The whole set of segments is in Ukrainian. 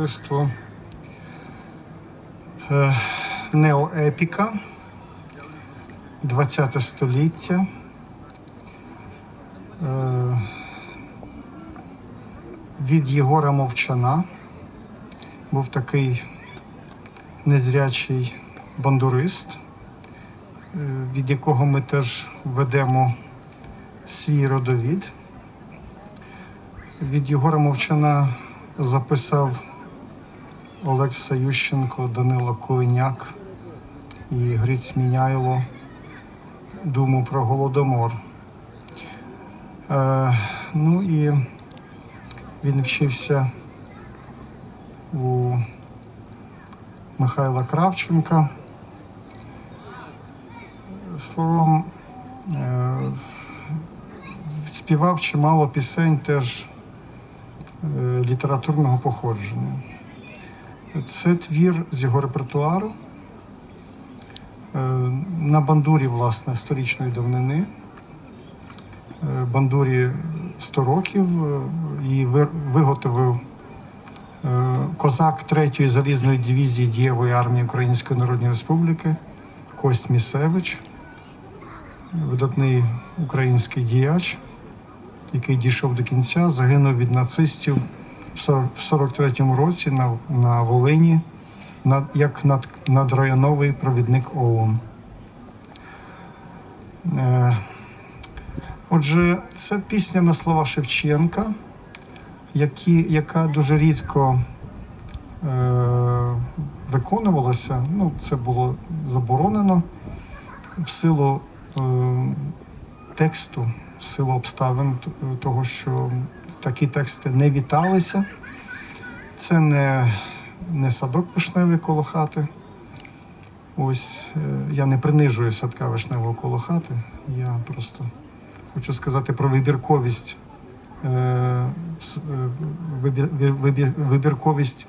товариство е, Неоепіка, 20 століття. Е, Від Єгора Мовчана був такий незрячий бандурист, е, від якого ми теж ведемо свій родовід. Від Єгора Мовчана записав Олекса Ющенко, Данило Кулиняк і Гриць Міняйло думу про Голодомор. Е, ну і він вчився у Михайла Кравченка. Словом, е, співав чимало пісень теж е, літературного походження. Це твір з його репертуару е, на бандурі, власне, сторічної давнини. Е, Бандурі 100 років е, її виготовив козак 3-ї залізної дивізії дієвої армії Української Народної Республіки Кость Місевич, видатний український діяч, який дійшов до кінця, загинув від нацистів в 40 43-му році на, на Волині над, як над, надрайоновий провідник ОУН. Е, отже, це пісня на слова Шевченка, які, яка дуже рідко е, виконувалася. Ну, це було заборонено в силу е, тексту, силу обставин того, що такі тексти не віталися. Це не, не садок вишневий коло хати. Ось е, я не принижую садка вишневого коло хати. Я просто хочу сказати про вибірковість, е, е, вибір, вибір- вибір- вибірковість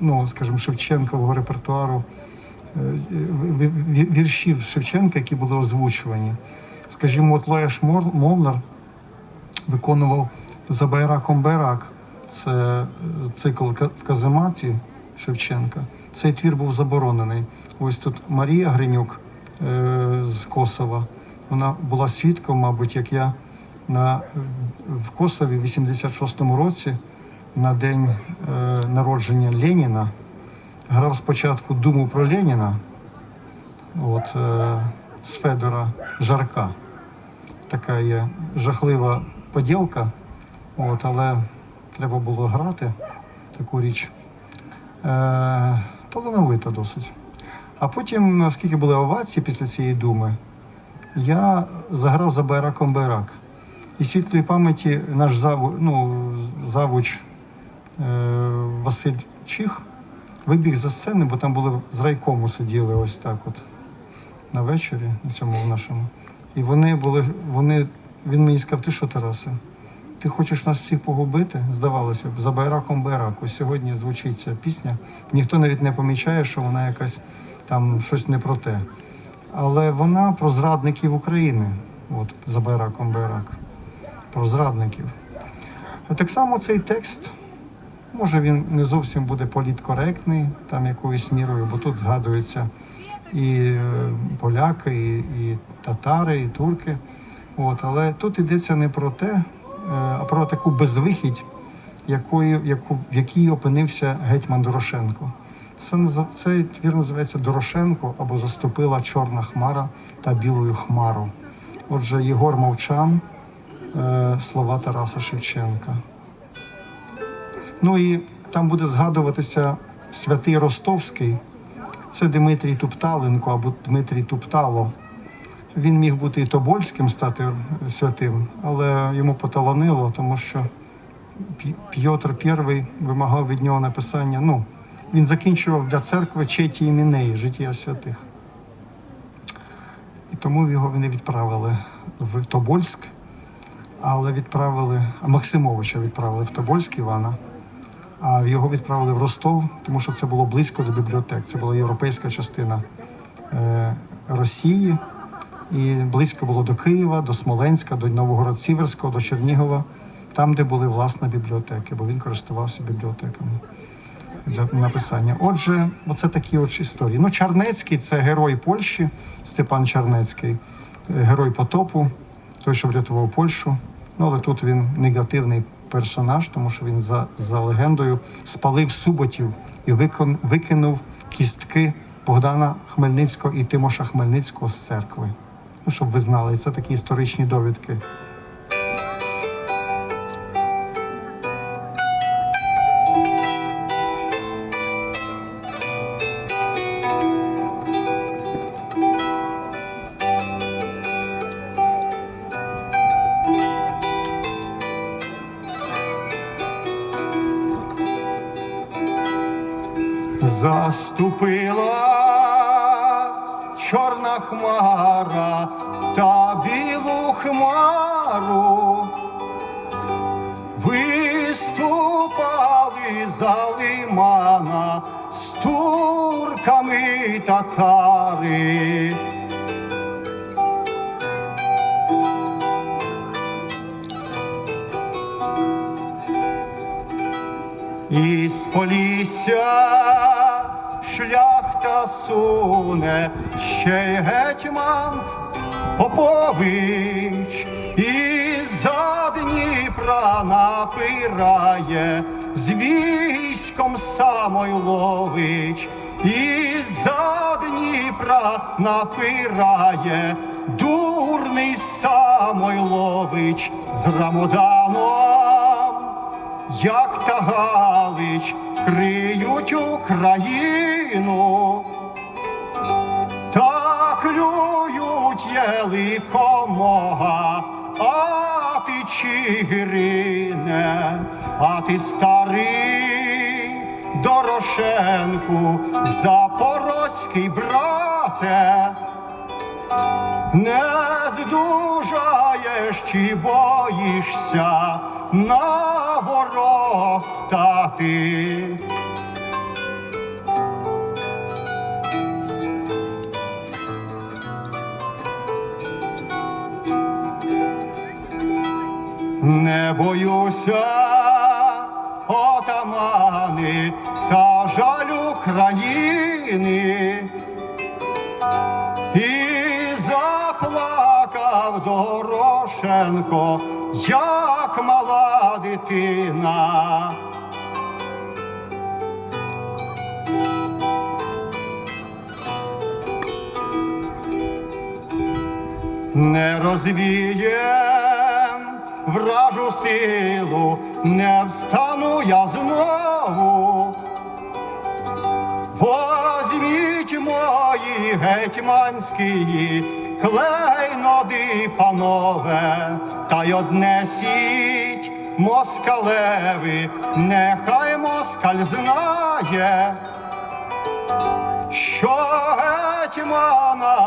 ну, скажімо, Шевченкового репертуару ві- ві- віршів Шевченка, які були озвучувані. Скажімо, от Лояш Мор- виконував за байраком байрак. Це е, цикл в казематі Шевченка. Цей твір був заборонений. Ось тут Марія Гринюк е, з Косова. Вона була свідком, мабуть, як я на, в Косові в 86-му році на день е, народження Леніна грав спочатку Думу про Леніна от, е, з Федора Жарка. Така є жахлива поділка, от, але треба було грати таку річ. Е, талановита досить. А потім, оскільки були овації після цієї думи, я заграв за Байраком Байрак. І світлої пам'яті наш заву, ну, завуч е, Василь Чіх вибіг за сцени, бо там були з райкому сиділи ось так от на вечорі, на цьому нашому. І вони були, вони, він мені сказав, ти що, Тарасе, ти хочеш нас всіх погубити? Здавалося б, за байраком байрак. Ось сьогодні звучить ця пісня. Ніхто навіть не помічає, що вона якась там щось не про те. Але вона про зрадників України, от за байраком байрак. Про зрадників. Так само цей текст, може він не зовсім буде політкоректний, там якоюсь мірою, бо тут згадуються і е, поляки, і, і татари, і турки. От, але тут йдеться не про те, е, а про таку безвихідь, якою, яку, в якій опинився гетьман Дорошенко. Це, цей твір називається Дорошенко або Заступила Чорна Хмара та Білою Хмару. Отже, Єгор Мовчан, е, слова Тараса Шевченка. Ну і там буде згадуватися святий Ростовський. Це Дмитрій Тупталенко або Дмитрій Туптало. Він міг бути і Тобольським стати святим, але йому поталанило, тому що П'єтр І вимагав від нього написання. Ну, він закінчував для церкви Четі імінеї, життя святих. І тому його вони відправили в Тобольськ, але відправили, а Максимовича відправили в Тобольськ Івана, його відправили в Ростов, тому що це було близько до бібліотек. Це була європейська частина е, Росії. І близько було до Києва, до Смоленська, до Новогород-Сіверського, до Чернігова. там, де були власне бібліотеки, бо він користувався бібліотеками для написання. Отже, оце такі от історії. Ну, Чарнецький це герой Польщі, Степан Чарнецький, е, герой потопу, той, що врятував Польщу. Ну, але тут він негативний персонаж, тому що він за, за легендою спалив суботів і викон, викинув кістки Богдана Хмельницького і Тимоша Хмельницького з церкви. Ну, щоб ви знали, це такі історичні довідки. Заступила чорна хмара та білу хмару. Виступали за лимана з турками татари. Із Полісся шляхта суне, ще й гетьман Попович, із-за Дніпра напирає, з військом Самойлович, із-за Дніпра напирає, дурний Самойлович з Рамоданом як та Галич криють Україну, та клюють єликомога, а ти Чигирине, а ти старий Дорошенку, запорозький брате. Не здужаєш чи боїшся стати. Не боюся, отамани, та жаль України. І заплакав Дорошенко, як мала дитина. Не розвієм вражу силу, не встану я знову. Возьміть мої гетьманські клейноди, панове, та й однесіть москалеві, нехай москаль знає, що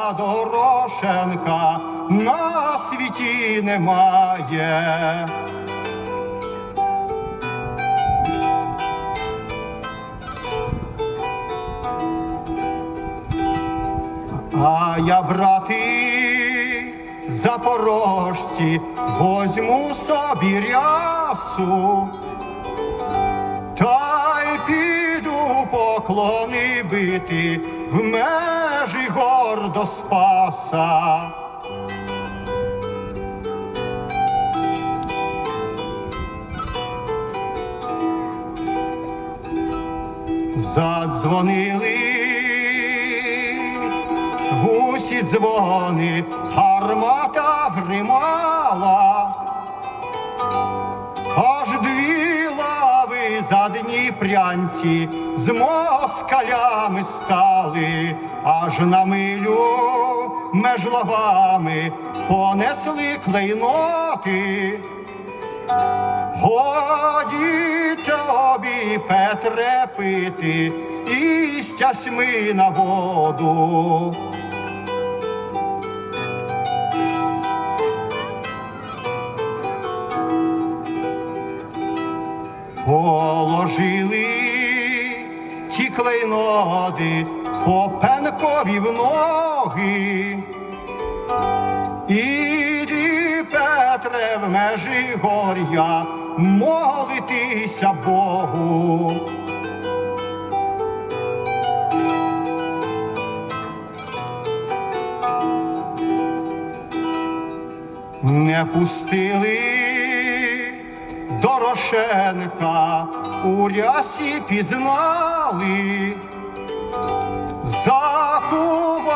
гетьмана Дорошенка на світі немає. А я, брати, запорожці, возьму собі рясу, та й піду поклони бити в межі гор до Спаса. Задзвонили гусі дзвони, гармата гримала, дніпрянці з москалями стали, аж на милю меж лавами понесли клейноти. Годі тобі, Петре, пити і з тясьми на воду. Положили ті клейноди Попенкові в ноги. Іди, Петре, в межі горя молитися Богу. Не пустили Дорошенка, у рясі пізнали, заховали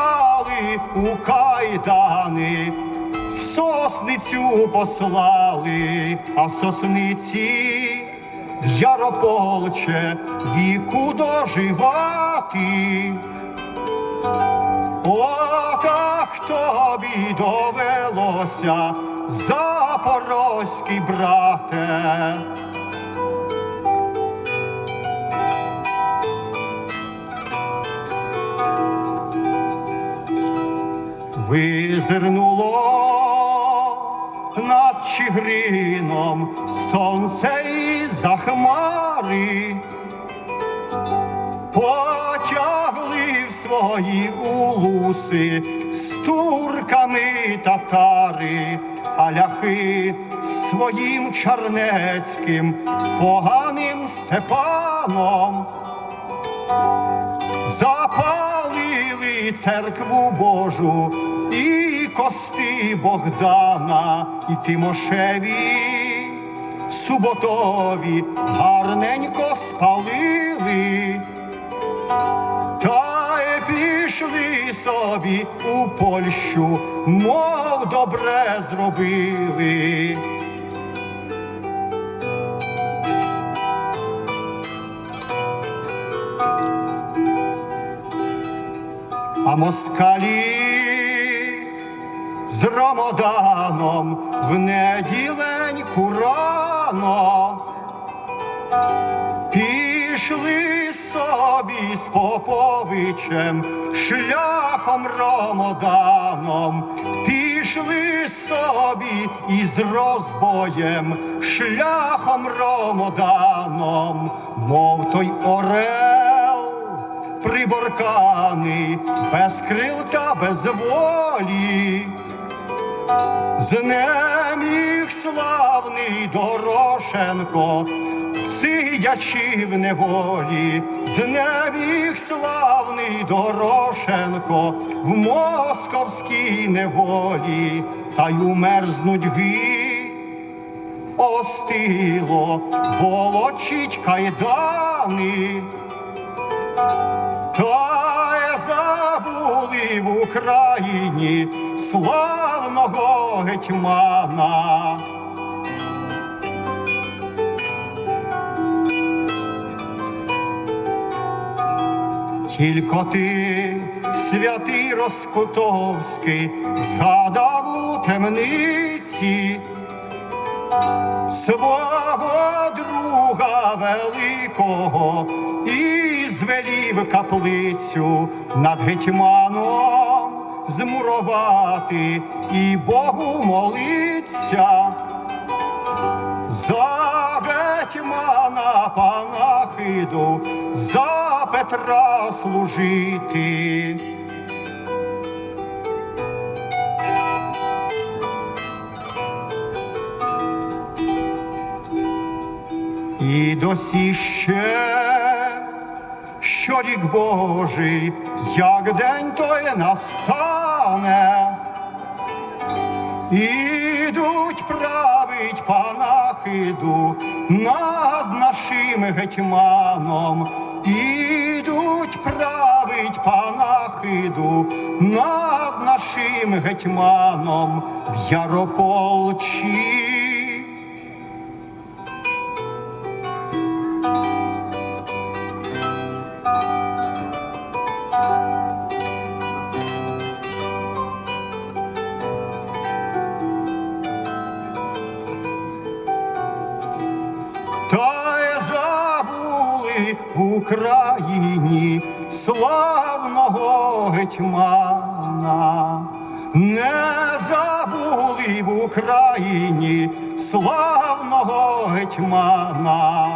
у кайдани, в сосницю послали, а в сосниці Ярополче віку доживати. Отак тобі довелося, запорозький брате. Визирнуло над Чигирином сонце із-за хмари потягли в свої улуси з турками татари, а ляхи своїм чарнецьким поганим Степаном запалили церкву Божу і кости Богдана і Тимошеві суботові гарненько спалили. Собі у Польщу, мов добре зробили. А москалі з Ромоданом в неділеньку рано собі з Поповичем шляхом Ромоданом, пішли собі із розбоєм шляхом Ромоданом, мов той орел приборканий, без крил та без волі. Знеміг славний Дорошенко, сидячи в неволі, знеміг славний Дорошенко в московській неволі, та й умерзнуть ги остило, волочить кайдани. В Україні славного гетьмана. Тільки ти, святий Роскотовський, згадав у темниці свого друга великого і звелів каплицю над гетьманом змурувати і Богу молиться. За гетьмана панахиду, за Петра служити. І досі ще, що рік Божий, як день той настане, ідуть править панахиду над нашим гетьманом, ідуть править панахиду над нашим гетьманом в Ярополчі. Та забули в Україні славного гетьмана, не забули в Україні славного гетьмана.